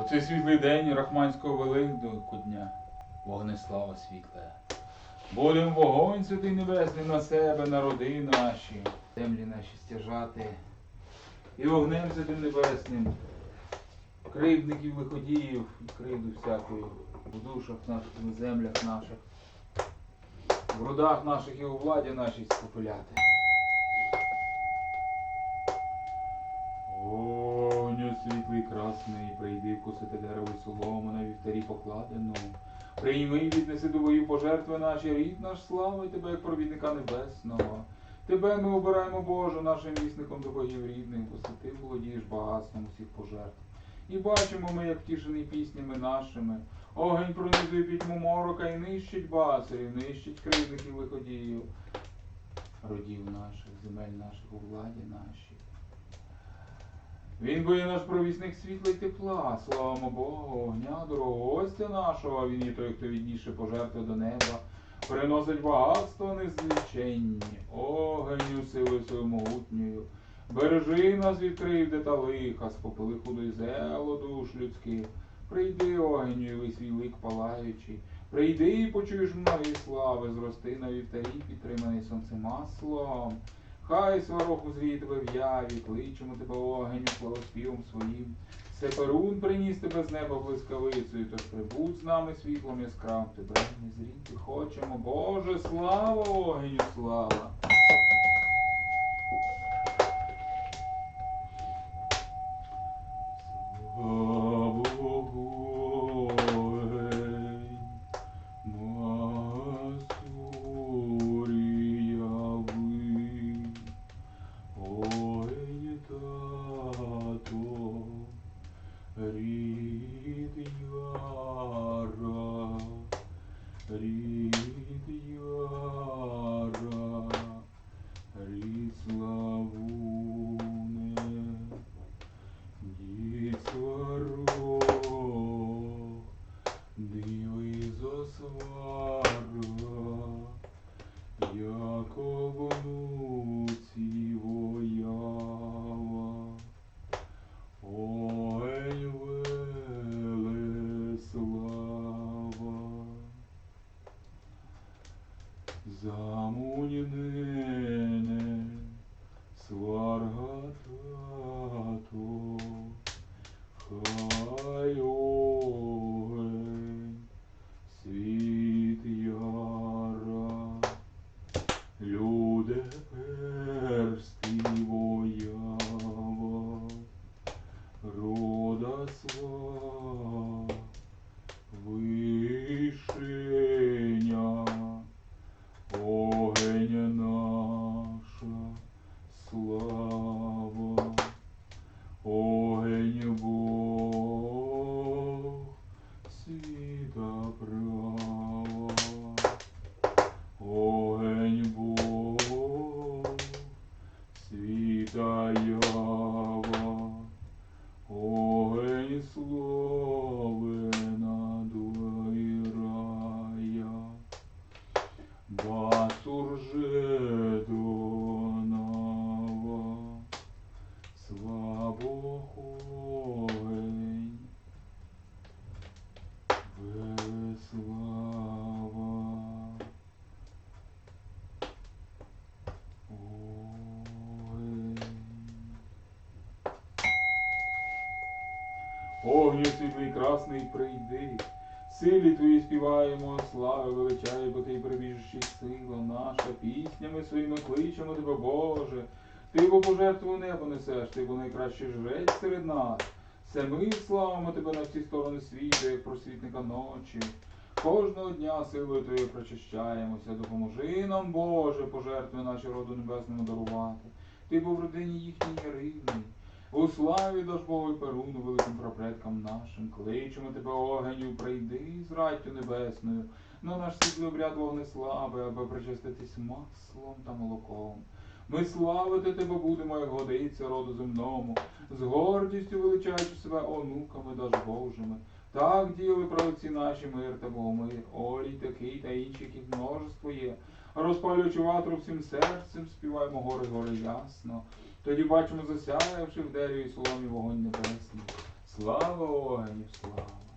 Оцей світлий день Рахманського Великодня, вогнеслава світле. Будем вогонь святий небесний на себе, на роди наші, землі наші стяжати. І вогнем святим небесним, кривдників лиходіїв, і кривду всякою в душах наших, на землях наших, в родах наших і у владі нашій спопиляти. Світлий красний, прийди вкусити дерево солому на вівтарі покладену. Прийми і віднеси до бою пожертви наші, рід наш слава, і тебе, як провідника небесного. Тебе ми обираємо, Боже, нашим вісником до богів рідних, бо ти володієш багатством усіх пожертв. І бачимо ми, як втішений піснями нашими. Огонь пронизує пітьму морока і нищить басарів, нищить кривдників лиходіїв, родів наших, земель наших у владі нашій. Він боє наш провісник світла й тепла, славимо Богу, огня, дорогого гостя нашого, він є той, хто відніше пожертви до неба, приносить багатство незліченні, огоню сили свою могутньою. Бережи нас від кривди та лиха, спопили й зело душ людських. Прийди, огеню, і свій лик палаючий. Прийди і почуєш многі слави, зрости на вівтарі, підтриманий сонцем маслом. Хай сварог узріє тебе в яві, кличемо тебе огеню славоспівом своїм. Сеперун приніс тебе з неба блискавицею, тож прибудь з нами світлом яскравим, тебе не зріти хочемо. Боже, слава огеню, слава! Iuizos varua, Iacobo своїми кличемо тебе, Боже. Ти бо пожертву небо несеш, ти бо найкращий жрець серед нас. Все ми славимо тебе на всі сторони світу, як просвітника ночі. Кожного дня силою Твоєю прочищаємося, допоможи нам, Боже, пожертви наші роду небесному дарувати. Ти був в родині їхній рідний. У славі даш Богу Перуну, великим прапредкам нашим, кличемо тебе, огеню, прийди з раттю небесною, на наш світлий обряд вогнеслави, аби причаститись маслом та молоком. Ми славити тебе будемо, як годиться роду земному, з гордістю величаючи себе онуками даж Божими. Так діяли правоці наші мир та Богомир, Олій такий та інші, яких множество є. Розпалюючи ватру всім серцем, співаємо гори гори ясно. Тоді бачимо засяявши в дереві соломі вогонь небесний. Слава воїнів, слава.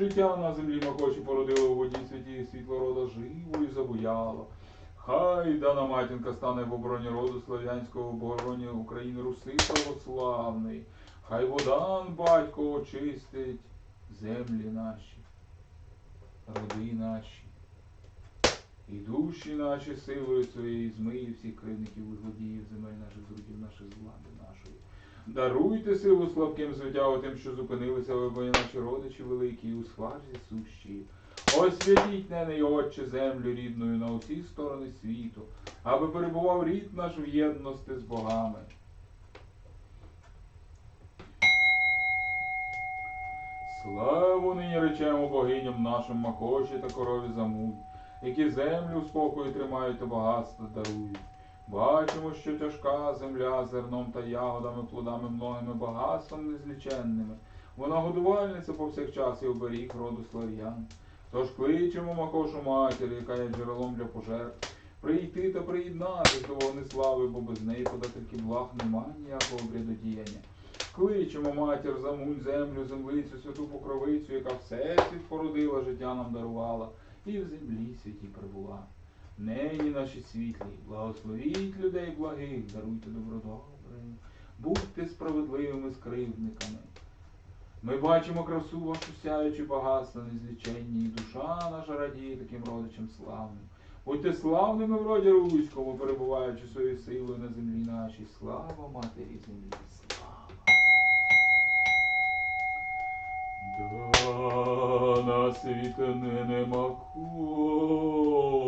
Життя на землі макочі породили у воді святі світло рода живо і забуяло. Хай дана матінка стане в обороні роду слав'янського, в обороні України Руси православний. Хай водан батько очистить землі наші, роди наші. І душі наші силою своєю змиє всіх кривників і злодіїв земель наших зрудів наших з влади нашої. Даруйте силу слабким звитягу що зупинилися ви, бо наші родичі великі, і у сварзі сущі. Освятіть неї, Отче, землю рідною на усі сторони світу, аби перебував рід наш в єдності з богами. Славу нині речемо богиням нашим Макоші та корові замуть, які землю в спокою тримають та багатство дарують. Бачимо, що тяжка земля зерном та ягодами, плодами многими багатством незліченними. Вона годувальниця повсякчас і оберіг роду слав'ян. Тож кличемо Макошу матір, яка є джерелом для пожертв, прийти та приєднатись до вогнеслави, бо без неї подательки благ нема ніякого врядодіяння. Кличемо матір, замуль, землю, землицю, святу покровицю, яка всесвіт породила, життя нам дарувала, і в землі святі прибула. Нині наші світлі, благословіть людей благих, даруйте добродобре, будьте справедливими скривдниками. Ми бачимо красу вашу сяючу багатство незліченні, і душа наша радіє таким родичам славним. Будьте славними в роді Руському, перебуваючи своєю силою на землі нашій. Слава матері землі, слава. Да на світ не нема коша.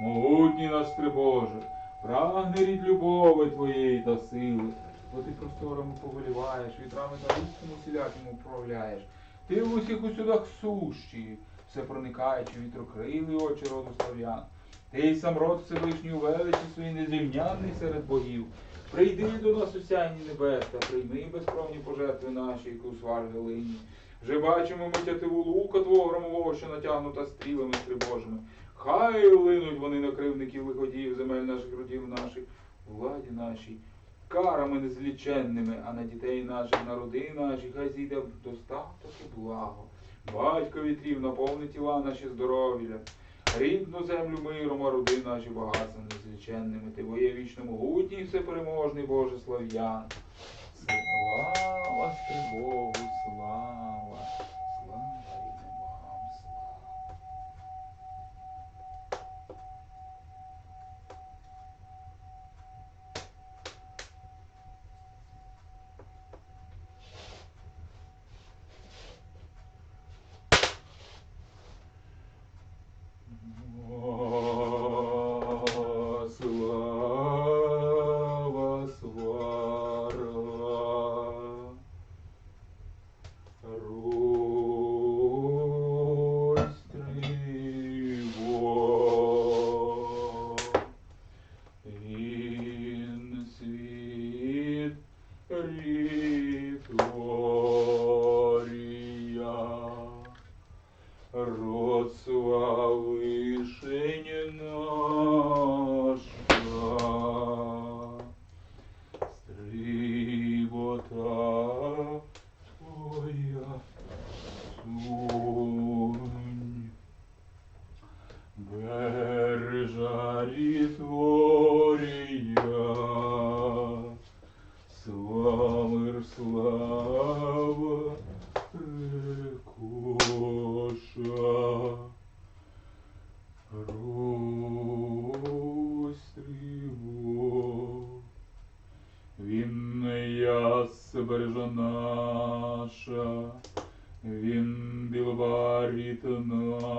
Могутній наш Боже, прагне рід любови Твоєї та сили, бо ти просторами повеліваєш, вітрами та руському усіляким управляєш. Ти в усіх усюдах сущий, все проникаючи вітрокрилий очі роду слав'ян. Ти сам род Всевишній величі свій незрівнянний серед богів. Прийди до нас усяйні небес та прийми безкровні пожертви наші, які у свар Галині. Вже бачимо ми тятиву лука твого громового, що натягнута стрілами стрибожими. Хай линуть вони на кривників лиходіїв, земель наших родів наших, владі нашій, карами незліченними, а на дітей наших, на роди наші, хай зійде достаток і благо. Батько вітрів, наповни тіла наші здоров'я, рідну землю миром, а роди наші багатством незліченними. Ти воє вічно могутній, всепереможний Боже слав'ян. Слава Богу, слава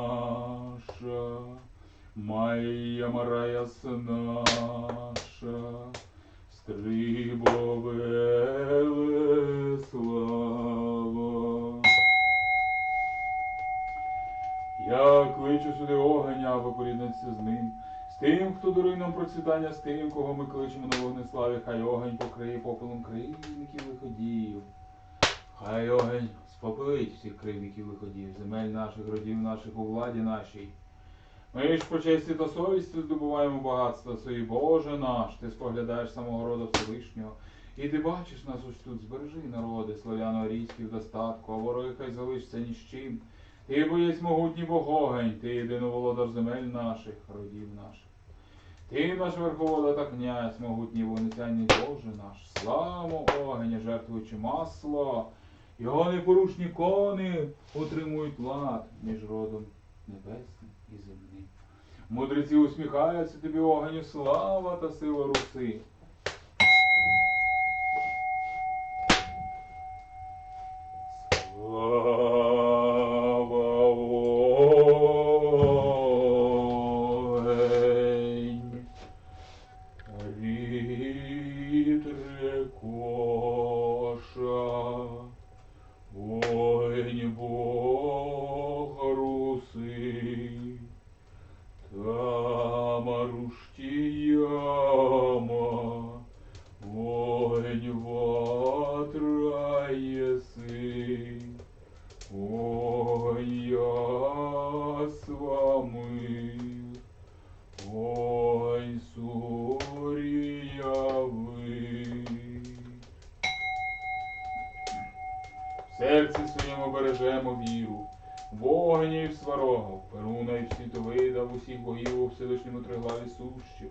наша, Майя Мараяс наша, Стрибове слава. Я кличу сюди огонь, аби поріднитися з ним. З тим, хто дарує нам процвітання, з тим, кого ми кличемо на вогнеславі, хай огонь покриє попелом кривників виходів. Хай огонь спопилить всіх кривників виходів, земель наших, родів наших у владі нашій. Ми ж по честі та совісті здобуваємо багатство свої, Боже наш, ти споглядаєш самого роду Всевишнього. І ти бачиш нас ось тут, збережи народи, славяно-арійські в достатку, а вороги хай залишаться ні з чим. Ти боєць могутній Богогень, ти єдиноволодар земель наших, родів наших. Ти наш верховода та князь, могутній вогнетяний Боже наш, славу огеня, жертвуючи масло, його непорушні кони утримують лад між родом небесним і земним. Мудреці усміхаються тобі огеню, слава та сила руси. Слава огень, вітре серці своєму бережемо віру, в вогні і в сварога, Перуна і в світовида, в усіх богів у Всевишньому триглаві сущих.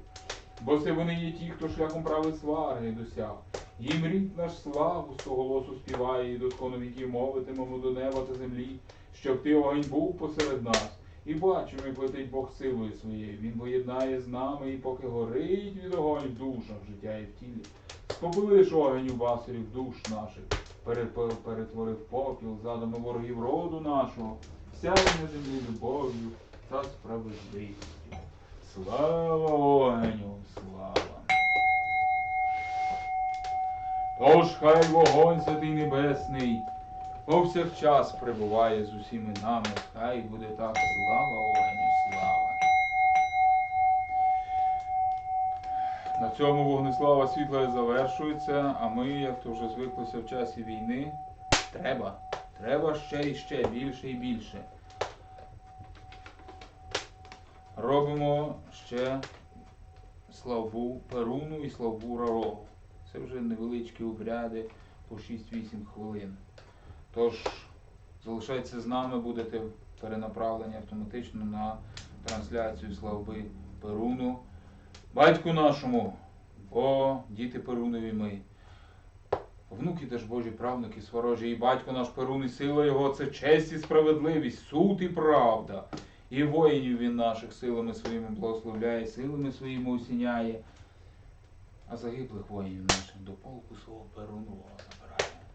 Бо це вони є ті, хто шляхом править сварги досяг. Їм рід наш славу з того голосу співає, і доскону віків мовитимемо до неба та землі, щоб ти огонь був посеред нас. І бачимо, як летить Бог силою своєю. Він поєднає з нами, і поки горить від огонь в душах життя і в тілі. Спопилиш огонь у басурів душ наших, перетворив попіл задами ворогів роду нашого, сяй на землі любов'ю та справедливістю. Слава огню, слава! Тож хай вогонь святий небесний повсякчас прибуває з усіми нами, хай буде так, слава На цьому вогнеслава світла завершується, а ми, як то вже звиклося в часі війни, треба. Треба ще і ще більше і більше. Робимо ще славу Перуну і славу Рарогу. Це вже невеличкі обряди по 6-8 хвилин. Тож залишайтеся з нами, будете перенаправлені автоматично на трансляцію слави Перуну. Батьку нашому, бо діти Перунові ми. Внуки теж Божі правнуки сворожі, і батько наш Перун, і сила його це честь і справедливість, суд і правда. І воїнів він наших силами своїми благословляє, силами своїми осіняє. А загиблих воїнів наших до полку свого Перунова